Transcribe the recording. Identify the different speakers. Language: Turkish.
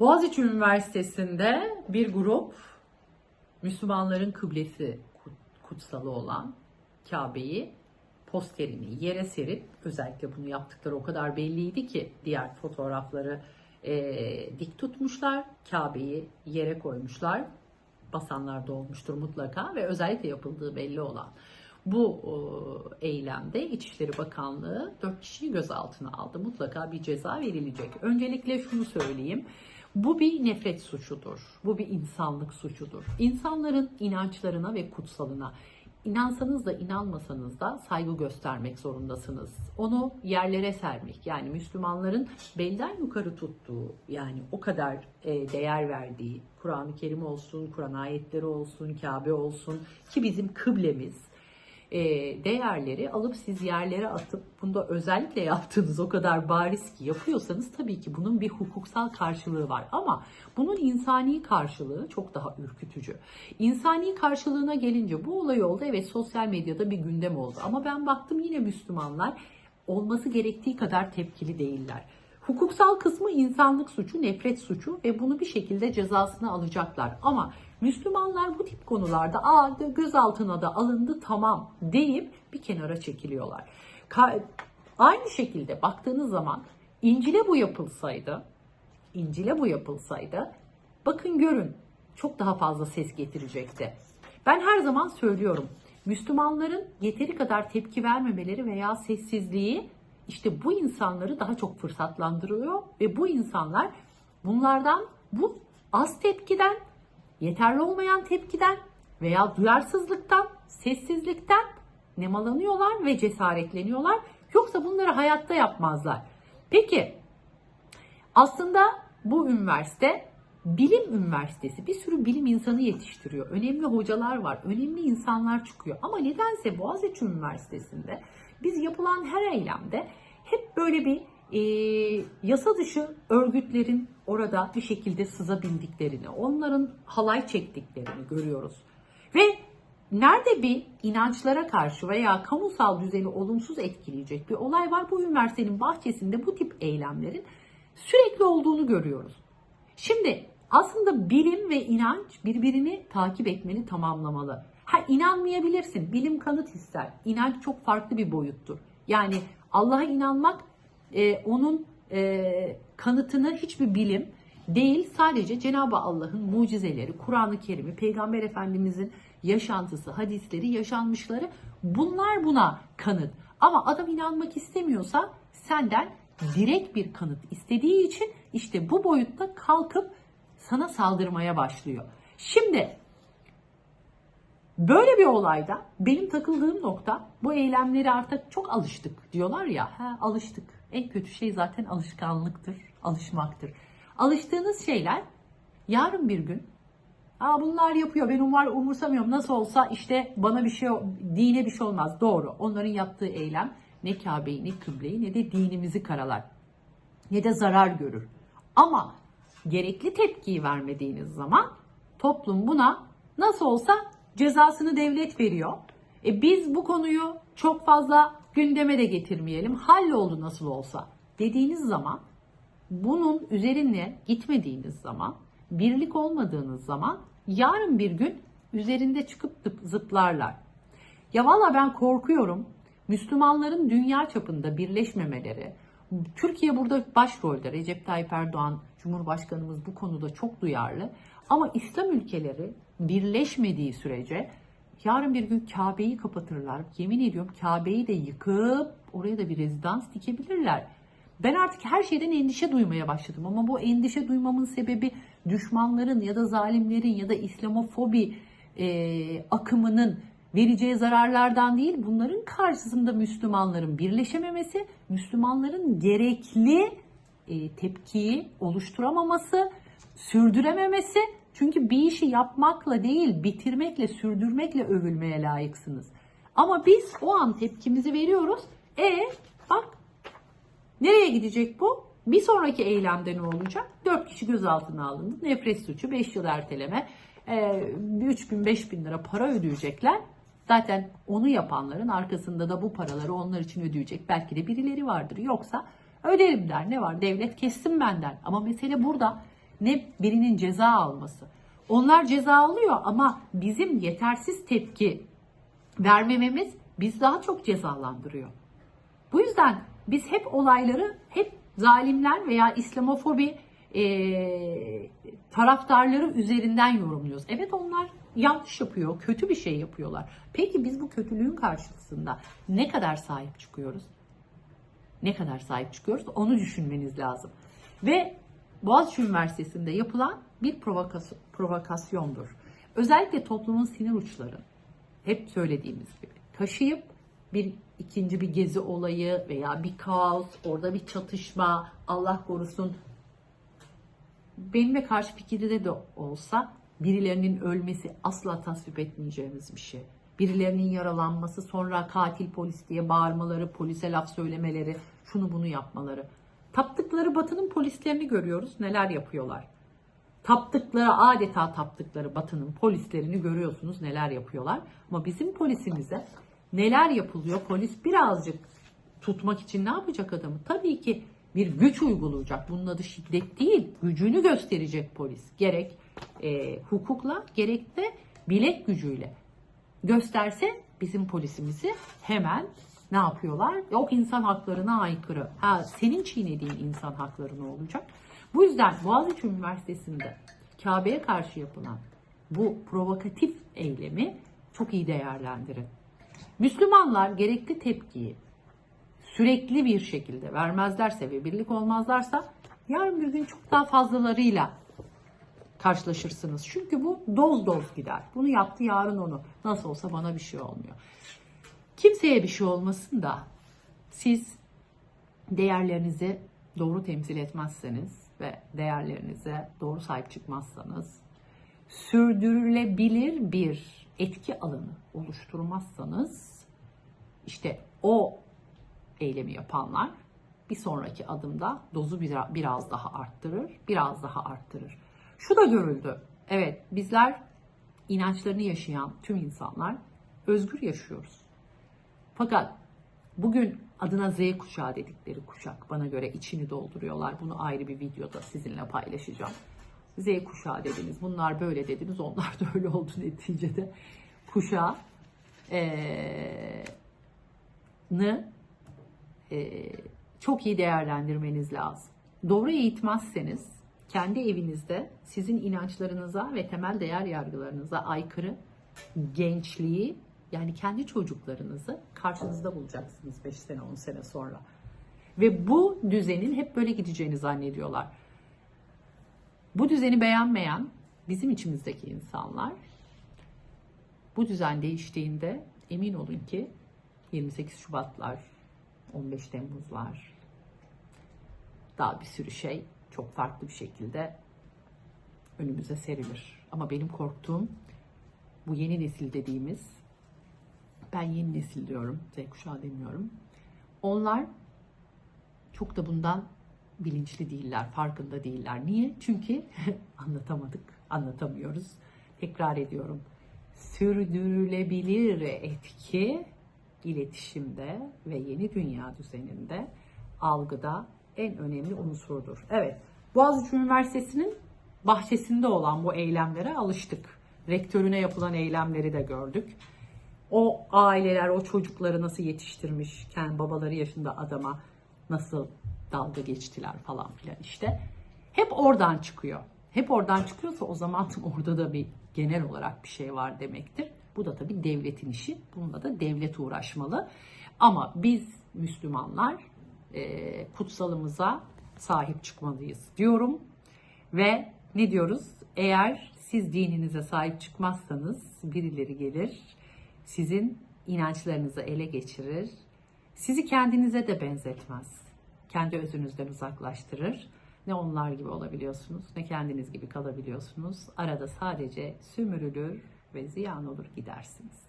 Speaker 1: Boğaziçi Üniversitesi'nde bir grup Müslümanların kıblesi kut- kutsalı olan Kabe'yi posterini yere serip özellikle bunu yaptıkları o kadar belliydi ki diğer fotoğrafları eee, dik tutmuşlar. Kabe'yi yere koymuşlar. Basanlar da olmuştur mutlaka ve özellikle yapıldığı belli olan bu e, eylemde İçişleri Bakanlığı 4 kişiyi gözaltına aldı. Mutlaka bir ceza verilecek. Öncelikle şunu söyleyeyim. Bu bir nefret suçudur. Bu bir insanlık suçudur. İnsanların inançlarına ve kutsalına inansanız da inanmasanız da saygı göstermek zorundasınız. Onu yerlere sermek yani Müslümanların belden yukarı tuttuğu yani o kadar e, değer verdiği Kur'an-ı Kerim olsun, Kur'an ayetleri olsun, Kabe olsun ki bizim kıblemiz e, değerleri alıp siz yerlere atıp bunda özellikle yaptığınız o kadar bariz ki yapıyorsanız tabii ki bunun bir hukuksal karşılığı var ama bunun insani karşılığı çok daha ürkütücü. İnsani karşılığına gelince bu olay oldu evet sosyal medyada bir gündem oldu ama ben baktım yine Müslümanlar olması gerektiği kadar tepkili değiller. Hukuksal kısmı insanlık suçu, nefret suçu ve bunu bir şekilde cezasını alacaklar. Ama Müslümanlar bu tip konularda aa gözaltına da alındı tamam deyip bir kenara çekiliyorlar. Ka- Aynı şekilde baktığınız zaman İncil'e bu yapılsaydı, İncil'e bu yapılsaydı bakın görün çok daha fazla ses getirecekti. Ben her zaman söylüyorum. Müslümanların yeteri kadar tepki vermemeleri veya sessizliği işte bu insanları daha çok fırsatlandırıyor ve bu insanlar bunlardan bu az tepkiden, yeterli olmayan tepkiden veya duyarsızlıktan, sessizlikten nemalanıyorlar ve cesaretleniyorlar. Yoksa bunları hayatta yapmazlar. Peki aslında bu üniversite bilim üniversitesi. Bir sürü bilim insanı yetiştiriyor. Önemli hocalar var. Önemli insanlar çıkıyor. Ama nedense Boğaziçi Üniversitesi'nde biz yapılan her eylemde hep böyle bir e, yasa dışı örgütlerin orada bir şekilde sızabildiklerini, onların halay çektiklerini görüyoruz. Ve nerede bir inançlara karşı veya kamusal düzeni olumsuz etkileyecek bir olay var bu üniversitenin bahçesinde bu tip eylemlerin sürekli olduğunu görüyoruz. Şimdi aslında bilim ve inanç birbirini takip etmeni tamamlamalı. Ha inanmayabilirsin. Bilim kanıt ister. İnanç çok farklı bir boyuttur. Yani Allah'a inanmak e, onun e, kanıtını hiçbir bilim değil sadece Cenab-ı Allah'ın mucizeleri, Kur'an-ı Kerim'i, Peygamber Efendimizin yaşantısı, hadisleri, yaşanmışları bunlar buna kanıt. Ama adam inanmak istemiyorsa senden direkt bir kanıt istediği için işte bu boyutta kalkıp sana saldırmaya başlıyor. Şimdi böyle bir olayda benim takıldığım nokta bu eylemleri artık çok alıştık diyorlar ya. Ha, alıştık. En kötü şey zaten alışkanlıktır, alışmaktır. Alıştığınız şeyler yarın bir gün Aa bunlar yapıyor. Ben umar umursamıyorum. Nasıl olsa işte bana bir şey dine bir şey olmaz. Doğru. Onların yaptığı eylem ne Kabe'yi ne kıbleyi ne de dinimizi karalar. Ne de zarar görür. Ama gerekli tepkiyi vermediğiniz zaman toplum buna nasıl olsa cezasını devlet veriyor. E biz bu konuyu çok fazla gündeme de getirmeyelim. Halloldu nasıl olsa dediğiniz zaman bunun üzerine gitmediğiniz zaman, birlik olmadığınız zaman yarın bir gün üzerinde çıkıp zıp- zıplarlar. Ya valla ben korkuyorum. Müslümanların dünya çapında birleşmemeleri, Türkiye burada başrolde. Recep Tayyip Erdoğan Cumhurbaşkanımız bu konuda çok duyarlı. Ama İslam ülkeleri birleşmediği sürece yarın bir gün Kabe'yi kapatırlar. Yemin ediyorum Kabe'yi de yıkıp oraya da bir rezidans dikebilirler. Ben artık her şeyden endişe duymaya başladım ama bu endişe duymamın sebebi düşmanların ya da zalimlerin ya da İslamofobi e, akımının vereceği zararlardan değil bunların karşısında Müslümanların birleşememesi, Müslümanların gerekli e, tepkiyi oluşturamaması, sürdürememesi. Çünkü bir işi yapmakla değil, bitirmekle, sürdürmekle övülmeye layıksınız. Ama biz o an tepkimizi veriyoruz. E bak Nereye gidecek bu? Bir sonraki eylemde ne olacak? 4 kişi gözaltına alındı. Nefret suçu, 5 yıl erteleme, e, 3 bin 5 bin lira para ödeyecekler. Zaten onu yapanların arkasında da bu paraları onlar için ödeyecek belki de birileri vardır. Yoksa öderim der ne var devlet kessin benden. Ama mesele burada ne birinin ceza alması. Onlar ceza alıyor ama bizim yetersiz tepki vermememiz biz daha çok cezalandırıyor. Bu yüzden biz hep olayları hep zalimler veya İslamofobi e, taraftarları üzerinden yorumluyoruz. Evet onlar yanlış yapıyor, kötü bir şey yapıyorlar. Peki biz bu kötülüğün karşısında ne kadar sahip çıkıyoruz? Ne kadar sahip çıkıyoruz? Onu düşünmeniz lazım. Ve Boğaziçi Üniversitesi'nde yapılan bir provokasyon, provokasyondur. Özellikle toplumun sinir uçları, hep söylediğimiz gibi taşıyıp bir ikinci bir gezi olayı veya bir kaos, orada bir çatışma, Allah korusun benimle karşı fikirde de olsa birilerinin ölmesi asla tasvip etmeyeceğimiz bir şey. Birilerinin yaralanması, sonra katil polis diye bağırmaları, polise laf söylemeleri, şunu bunu yapmaları. Taptıkları batının polislerini görüyoruz. Neler yapıyorlar? Taptıkları, adeta taptıkları batının polislerini görüyorsunuz neler yapıyorlar. Ama bizim polisimize neler yapılıyor? Polis birazcık tutmak için ne yapacak adamı? Tabii ki bir güç uygulayacak. Bunun adı şiddet değil. Gücünü gösterecek polis. Gerek e, hukukla gerek de bilek gücüyle. Gösterse bizim polisimizi hemen ne yapıyorlar? Yok insan haklarına aykırı. Ha senin çiğnediğin insan hakları olacak? Bu yüzden Boğaziçi Üniversitesi'nde Kabe'ye karşı yapılan bu provokatif eylemi çok iyi değerlendirin. Müslümanlar gerekli tepkiyi sürekli bir şekilde vermezlerse ve birlik olmazlarsa yarın bir gün çok daha fazlalarıyla karşılaşırsınız. Çünkü bu doz doz gider. Bunu yaptı yarın onu. Nasıl olsa bana bir şey olmuyor. Kimseye bir şey olmasın da siz değerlerinizi doğru temsil etmezseniz ve değerlerinize doğru sahip çıkmazsanız sürdürülebilir bir etki alanı oluşturmazsanız işte o eylemi yapanlar bir sonraki adımda dozu biraz, daha arttırır, biraz daha arttırır. Şu da görüldü. Evet, bizler inançlarını yaşayan tüm insanlar özgür yaşıyoruz. Fakat bugün adına Z kuşağı dedikleri kuşak bana göre içini dolduruyorlar. Bunu ayrı bir videoda sizinle paylaşacağım. Z kuşağı dediniz, bunlar böyle dediniz, onlar da öyle oldu neticede. Kuşağı ee, e, çok iyi değerlendirmeniz lazım. Doğru eğitmezseniz kendi evinizde sizin inançlarınıza ve temel değer yargılarınıza aykırı gençliği yani kendi çocuklarınızı karşınızda bulacaksınız 5 sene 10 sene sonra. Ve bu düzenin hep böyle gideceğini zannediyorlar. Bu düzeni beğenmeyen bizim içimizdeki insanlar bu düzen değiştiğinde emin olun ki 28 Şubatlar, 15 Temmuzlar, daha bir sürü şey çok farklı bir şekilde önümüze serilir. Ama benim korktuğum bu yeni nesil dediğimiz, ben yeni nesil diyorum, Z kuşağı demiyorum. Onlar çok da bundan bilinçli değiller, farkında değiller. Niye? Çünkü anlatamadık, anlatamıyoruz. Tekrar ediyorum. Sürdürülebilir etki iletişimde ve yeni dünya düzeninde algıda en önemli unsurdur. Evet, Boğaziçi Üniversitesi'nin bahçesinde olan bu eylemlere alıştık. Rektörüne yapılan eylemleri de gördük. O aileler, o çocukları nasıl yetiştirmiş, kendi babaları yaşında adama nasıl dalga geçtiler falan filan işte. Hep oradan çıkıyor. Hep oradan çıkıyorsa o zaman orada da bir genel olarak bir şey var demektir. Bu da tabii devletin işi. Bununla da devlet uğraşmalı. Ama biz Müslümanlar e, kutsalımıza sahip çıkmalıyız diyorum. Ve ne diyoruz? Eğer siz dininize sahip çıkmazsanız birileri gelir, sizin inançlarınızı ele geçirir, sizi kendinize de benzetmez. Kendi özünüzden uzaklaştırır. Ne onlar gibi olabiliyorsunuz, ne kendiniz gibi kalabiliyorsunuz. Arada sadece sümürülür ve ziyan olur gidersiniz.